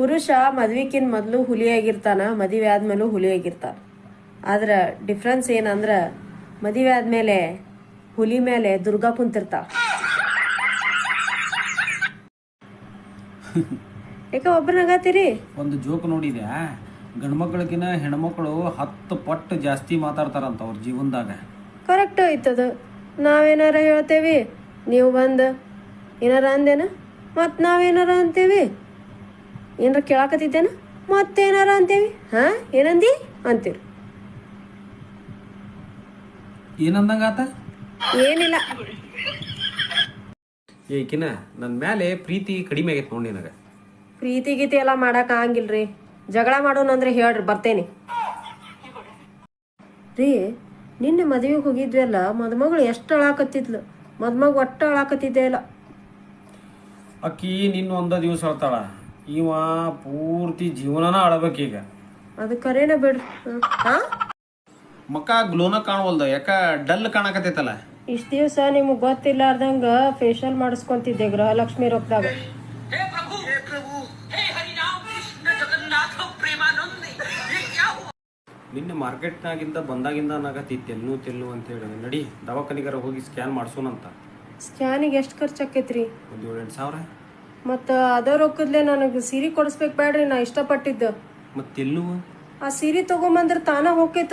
ಪುರುಷ ಮದ್ವಿಕಿನ್ ಮೊದಲು ಹುಲಿಯಾಗಿರ್ತಾನ ಮದುವೆ ಆದ್ಮೇಲೂ ಹುಲಿಯಾಗಿರ್ತಾನ. ಆದ್ರ ಡಿಫ್ರೆನ್ಸ್ ಏನಂದ್ರ ಮದುವೆ ಆದ್ಮೇಲೆ ಹುಲಿ ಮೇಲೆ ದುರ್ಗಾ ಕುಂತಿರ್ತಾವ ಯಾಕ ಒಬ್ಬರನಾಗತ್ತೀರಿ ಒಂದು ಜೋಕ್ ನೋಡಿದೆ. ಗಂಡ್ಮಕ್ಳಿಗಿನ ಹೆಣ್ಮಕ್ಳು ಹತ್ತು ಪಟ್ಟು ಜಾಸ್ತಿ ಮಾತಾಡ್ತಾರಂತ ಅವ್ರ ಜೀವನದಾಗ. ಕರೆಕ್ಟ್ ಐತದ ನಾವೇನಾರ ಹೇಳ್ತೇವಿ ನೀವು ಬಂದು ಏನಾರ ಅಂದೇನ? ಮತ್ ನಾವೇನಾರ ಅಂತೇವಿ? ಏನಾರ ಕೇಳಾಕತ್ತಿದ್ದೇನ? ಮತ್ತೇನಾರ ಅಂತೇವಿ? ಹಾ? ಏನಂದಿ? ಅಂತೀರಿ. ಏನಂದಂಗಾತ? ಏನಿಲ್ಲ. ಏಕಿನ ನನ್ನ ಮೇಲೆ ಪ್ರೀತಿ ಕಡಿಮೆ ಆಗೈತೆ ನೋಡಿ ನಿನಗೆ. ಪ್ರೀತಿ ಗೀತಿ ಎಲ್ಲ ಮಾಡಕ್ ಆಗಂಗಿಲ್ರಿ. ಜಗಳ ಮಾಡೋಣಂದ್ರೆ ಹೇಳ್ರಿ ಬರ್ತೇನೆ. ರೀ ನಿನ್ನೆ ಮದುವೆಗೆ ಹೋಗಿದ್ವಲ್ಲ ಮದುಮಗಳು ಎಷ್ಟು ಅಳಾಕತ್ತಿದ್ಲು? ಮದುಮಗ ಒಟ್ಟು ಅಳಾಕತ್ತಿದ್ದೇ ಇಲ್ಲ. ಅಕ್ಕಿ ನಿನ್ನ ಒಂದ ದಿವಸ ಹೇಳ್ತಾಳ ಇವ ಪೂರ್ತಿ ಜೀವನನ ಆಳಬೇಕೀಗ ಅದು ಕರೇನ ಬಿಡ್ರಿ. ಹಾ? ಮಕ್ಕ ಗ್ಲೋನ ಕಾಣವಲ್ದ ಯಾಕ ಡಲ್ ಕಾಣಕತ್ತೈತಲ್ಲ? ಇಷ್ಟ ದಿವಸ ನಿಮ್ಗೆ ಗೊತ್ತಿಲ್ಲಾರ್ದಂಗ ಫೇಶಿಯಲ್ ಮಾಡಿಸ್ಕೊಂತಿದ್ದೆ ಗೃಹಲಕ್ಷ್ಮಿ ರೊಕ್ಕದಾಗ ನಿನ್ನೆ ಮಾರ್ಕೆಟ್ನಾಗಿಂದ ಬಂದಾಗಿಂದ ನಗತಿ ತೆಲ್ಲು ತೆಲ್ಲು ಅಂತೇಳಿ ನಡಿ ದವಾಖಾನಿಗಾರ ಹೋಗಿ ಸ್ಕ್ಯಾನ್ ಮಾಡ್ಸೋಣಂತ. ಸ್ಕ್ಯಾನಿಗೆ ಎಷ್ಟು ಖರ್ಚು ಆಕೈತ್ರಿ? ಒಂದು ಏಳೆಂಟು ಸಾವಿರ. ಮತ್ತು ಅದೇ ರೊಕ್ಕದ್ಲೆ ನನಗೆ ಸೀರೆ ಕೊಡಿಸ್ಬೇಕು ಬೇಡ್ರಿ ನಾ ಇಷ್ಟಪಟ್ಟಿದ್ದು. ಮತ್ತೆಲ್ಲೂ? ಆ ಸೀರೆ ತಗೊಂಬಂದ್ರೆ ತಾನ ಹೋಗ್ತೈತ